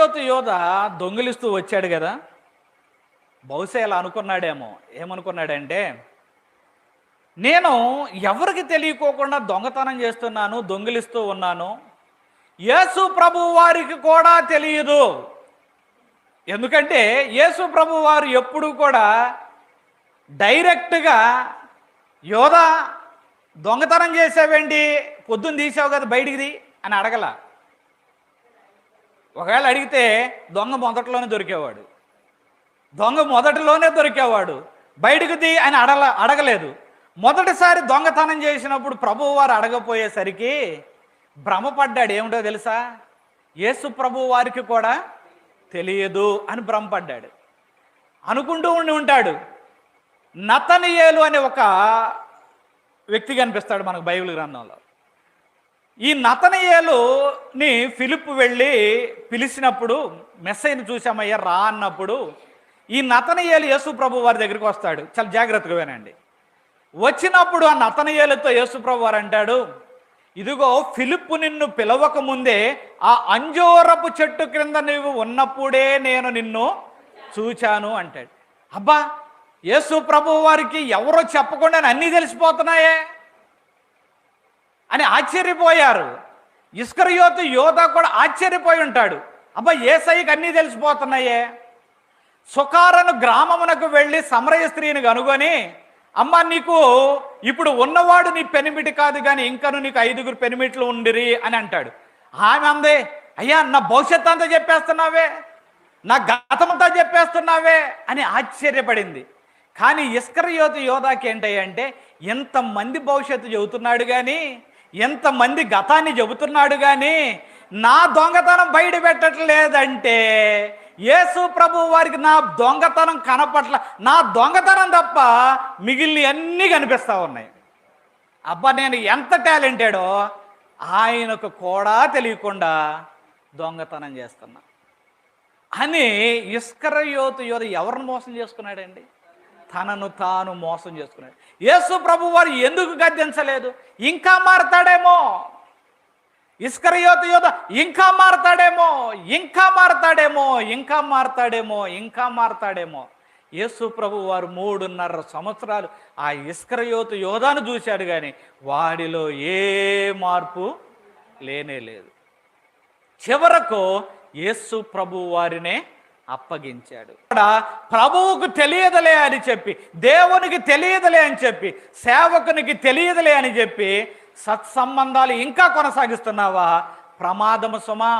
ఇస్కరియోతు యోధ దొంగిలిస్తూ వచ్చాడు కదా. బహుశా ఇలా అనుకున్నాడేమో. ఏమనుకున్నాడంటే నేను ఎవరికి తెలియకోకుండా దొంగతనం చేస్తున్నాను దొంగిలిస్తూ ఉన్నాను. యేసు ప్రభు వారికి కూడా తెలియదు. ఎందుకంటే యేసు ప్రభు వారు ఎప్పుడు కూడా డైరెక్ట్గా యోధ దొంగతనం చేసావేంటి? పొద్దున్న తీసావు కదా బయటికి అని అడగల. ఒకవేళ అడిగితే దొంగ మొదట్లోనే దొరికేవాడు. దొంగ మొదటిలోనే దొరికేవాడు. బయటకు దిగి అని అడగ అడగలేదు. మొదటిసారి దొంగతనం చేసినప్పుడు ప్రభువు వారు అడగపోయేసరికి భ్రమపడ్డాడు. ఏమిటో తెలుసా? యేసు ప్రభు వారికి కూడా తెలియదు అని భ్రమపడ్డాడు. అనుకుంటూ ఉండి ఉంటాడు. నతనియేలు అనే ఒక వ్యక్తి కనిపిస్తాడు మనకు బైబిల్ గ్రంథంలో. ఈ నతనయేలుని ఫిలిప్ వెళ్ళి పిలిచినప్పుడు మెస్సైని చూసామయ్యా రా అన్నప్పుడు ఈ నతనయేలు యేసు ప్రభు వారి దగ్గరికి వస్తాడు. చాలా జాగ్రత్తగా వినండి. వచ్చినప్పుడు ఆ నతనయేలుతో యేసు ప్రభు వారు అంటాడు ఇదిగో ఫిలిప్ నిన్ను పిలవక ముందే ఆ అంజోరపు చెట్టు క్రింద నువ్వు ఉన్నప్పుడే నేను నిన్ను చూచాను అంటాడు. అబ్బా యేసు ప్రభు వారికి ఎవరో చెప్పకుండా అన్నీ తెలిసిపోతున్నాయే. అని ఆశ్చర్యపోయారు. ఇస్కరియోతు యోధ కూడా ఆశ్చర్యపోయి ఉంటాడు. అబ్బా ఏసైకి అన్నీ తెలిసిపోతున్నాయే. సుకారను గ్రామమునకు వెళ్ళి సమరయ స్త్రీని కనుగొని అమ్మ నీకు ఇప్పుడు ఉన్నవాడు నీ పెనిమిటి కాదు కానీ ఇంకను నీకు ఐదుగురు పెనిమిట్లు ఉండిరి అని అంటాడు. ఆమె అందే అయ్యా నా భవిష్యత్ అంతా చెప్పేస్తున్నావే? నా గతమంతా చెప్పేస్తున్నావే? అని ఆశ్చర్యపడింది. కానీ ఇస్కరయోతు యోధాకి ఏంటంటే ఇంతమంది భవిష్యత్తు చెబుతున్నాడు కానీ ఎంతమంది గతాన్ని చెబుతున్నాడు కానీ నా దొంగతనం బయట పెట్టట్లేదంటే యేసు ప్రభు వారికి నా దొంగతనం కనపట్ల నా దొంగతనం తప్ప మిగిలిన అన్నీ కనిపిస్తూ ఉన్నాయి. అబ్బా నేను ఎంత టాలెంటెడో ఆయనకు కూడా తెలియకుండా దొంగతనం చేస్తున్నా. అని ఇస్కరయోతు యోధ ఎవరిని మోసం చేసుకున్నాడండి? తనను తాను మోసం చేసుకున్నాడు. యేసు ప్రభు వారు ఎందుకు గద్దించలేదు? ఇంకా మారతాడేమో. ఇస్కరయోత యోధ ఇంకా మారతాడేమో ఇంకా మారతాడేమో ఇంకా మారతాడేమో ఇంకా మారతాడేమో. యేసు ప్రభు వారు మూడున్నర సంవత్సరాలు ఆ ఇస్కరయోత యోధాను చూశాడు కానీ వాడిలో ఏ మార్పు లేనే లేదు. చివరకు యేసు ప్రభు వారినే అప్పగించాడు. ఇక్కడ ప్రభువుకు తెలియదులే అని చెప్పి దేవునికి తెలియదులే అని చెప్పి సేవకునికి తెలియదులే అని చెప్పి సత్సంబంధాలు ఇంకా కొనసాగిస్తున్నావా? ప్రమాదము సుమా.